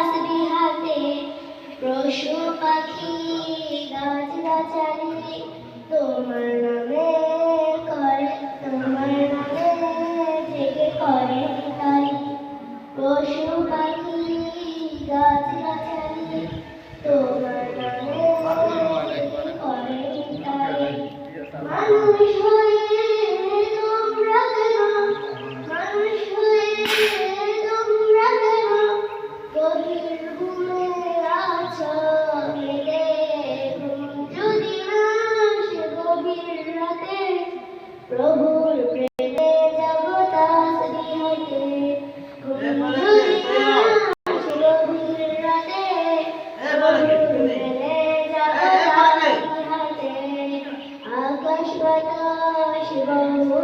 তাসবিহাতে পশু পাখি গাছ গাছালি ಶಿವ ಶಿವ